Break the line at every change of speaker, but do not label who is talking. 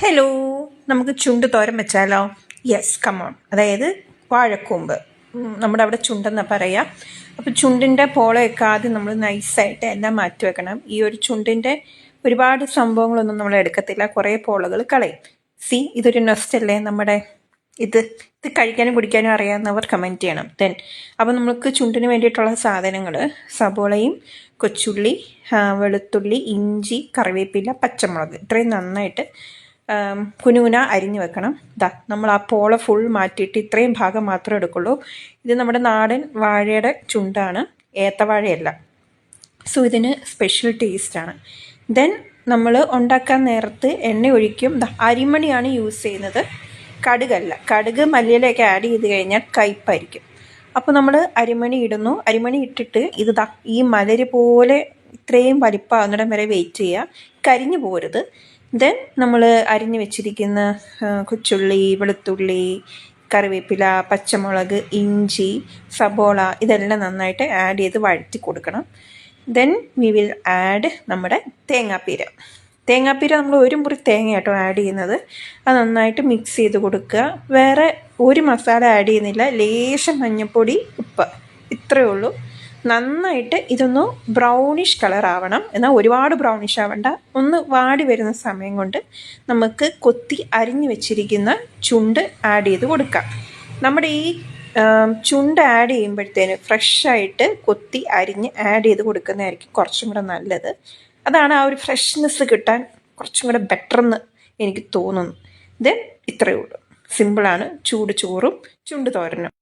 Hello നമുക്ക് ചുണ്ട് തോരൻ വെച്ചാലോ? യെസ് കമോൺ അതായത് വാഴക്കൂമ്പ്. നമ്മുടെ അവിടെ ചുണ്ടെന്ന് പറയാം. അപ്പോൾ ചുണ്ടിന്റെ പോളയൊക്കെ ആദ്യം നമ്മൾ നൈസായിട്ട് എല്ലാം മാറ്റി വെക്കണം? ഈ ഒരു ചുണ്ടിന്റെ ഒരുപാട് സംഭവങ്ങളൊന്നും നമ്മൾ എടുക്കത്തില്ല. കുറേ പോളകൾ കളയും. സി ഇതൊരു നെസ്റ്റല്ലേ നമ്മുടെ? ഇത് ഇത് കഴിക്കാനും കുടിക്കാനും അറിയാവുന്നവർ കമന്റ് ചെയ്യണം. ദെൻ അപ്പോൾ നമുക്ക് ചുണ്ടിന് വേണ്ടിയിട്ടുള്ള സാധനങ്ങൾ സബോളയും കൊച്ചുള്ളി വെളുത്തുള്ളി ഇഞ്ചി കറിവേപ്പില പച്ചമുളക്. ഇത്രയും നന്നായിട്ട് കുനുകുന അരിഞ്ഞു വെക്കണം. ദാ നമ്മൾ ആ പോള ഫുൾ മാറ്റിയിട്ട് ഇത്രയും ഭാഗം മാത്രമേ എടുക്കുള്ളൂ. ഇത് നമ്മുടെ നാടൻ വാഴയുടെ ചുണ്ടാണ്. ഏത്തവാഴയല്ല. സോ ഇതിന് സ്പെഷ്യൽ ടേസ്റ്റാണ് ദെൻ നമ്മൾ ഉണ്ടാക്കാൻ നേരത്ത് എണ്ണ ഒഴിക്കും. അരിമണിയാണ് യൂസ് ചെയ്യുന്നത്. കടുകല്ല. കടുക് മല്ലിയിലൊക്കെ ആഡ് ചെയ്ത് കഴിഞ്ഞാൽ കയ്പായിരിക്കും അപ്പോൾ നമ്മൾ അരിമണി ഇടുന്നു. അരിമണി ഇട്ടിട്ട് ഇത് ഈ മലര് പോലെ ഇത്രയും വലിപ്പമാകുന്നിടം വരെ വെയിറ്റ് ചെയ്യുക കരിഞ്ഞു പോരുത്. ദെൻ നമ്മൾ അരിഞ്ഞു വെച്ചിരിക്കുന്ന കൊച്ചുള്ളി വെളുത്തുള്ളി കറിവേപ്പില പച്ചമുളക് ഇഞ്ചി സബോള ഇതെല്ലാം നന്നായിട്ട് ആഡ് ചെയ്ത് വഴറ്റി കൊടുക്കണം. ദെൻ വി വിൽ ആഡ് നമ്മുടെ തേങ്ങാപ്പീര. തേങ്ങാപ്പീര നമ്മൾ ഒരു മുറി തേങ്ങ കേട്ടോ ആഡ് ചെയ്യുന്നത്. അത് നന്നായിട്ട് മിക്സ് ചെയ്ത് കൊടുക്കുക. വേറെ ഒരു മസാല ആഡ് ചെയ്യുന്നില്ല. ലേശം മഞ്ഞൾപ്പൊടി ഉപ്പ്. ഇത്രയേ ഉള്ളൂ. നന്നായിട്ട് ഇതൊന്ന് ബ്രൗണിഷ് കളർ ആവണം. എന്നാൽ ഒരുപാട് ബ്രൗണിഷ് ആവണ്ട. ഒന്ന് വാടി വരുന്ന സമയം കൊണ്ട് നമുക്ക് കൊത്തി അരിഞ്ഞു വെച്ചിരിക്കുന്ന ചുണ്ട് ആഡ് ചെയ്ത് കൊടുക്കാം. നമ്മുടെ ഈ ചുണ്ട് ആഡ് ചെയ്യുമ്പോഴത്തേന് ഫ്രഷായിട്ട് കൊത്തി അരിഞ്ഞ് ആഡ് ചെയ്ത് കൊടുക്കുന്നതായിരിക്കും കുറച്ചും കൂടെ നല്ലത്. അതാണ് ആ ഒരു ഫ്രഷ്നെസ് കിട്ടാൻ കുറച്ചും കൂടെ ബെറ്റർ എന്ന് എനിക്ക് തോന്നുന്നു. ദെൻ ഇത്രയേ ഉള്ളൂ. സിമ്പിളാണ് ചൂട് ചോറും ചുണ്ട് തോരനും.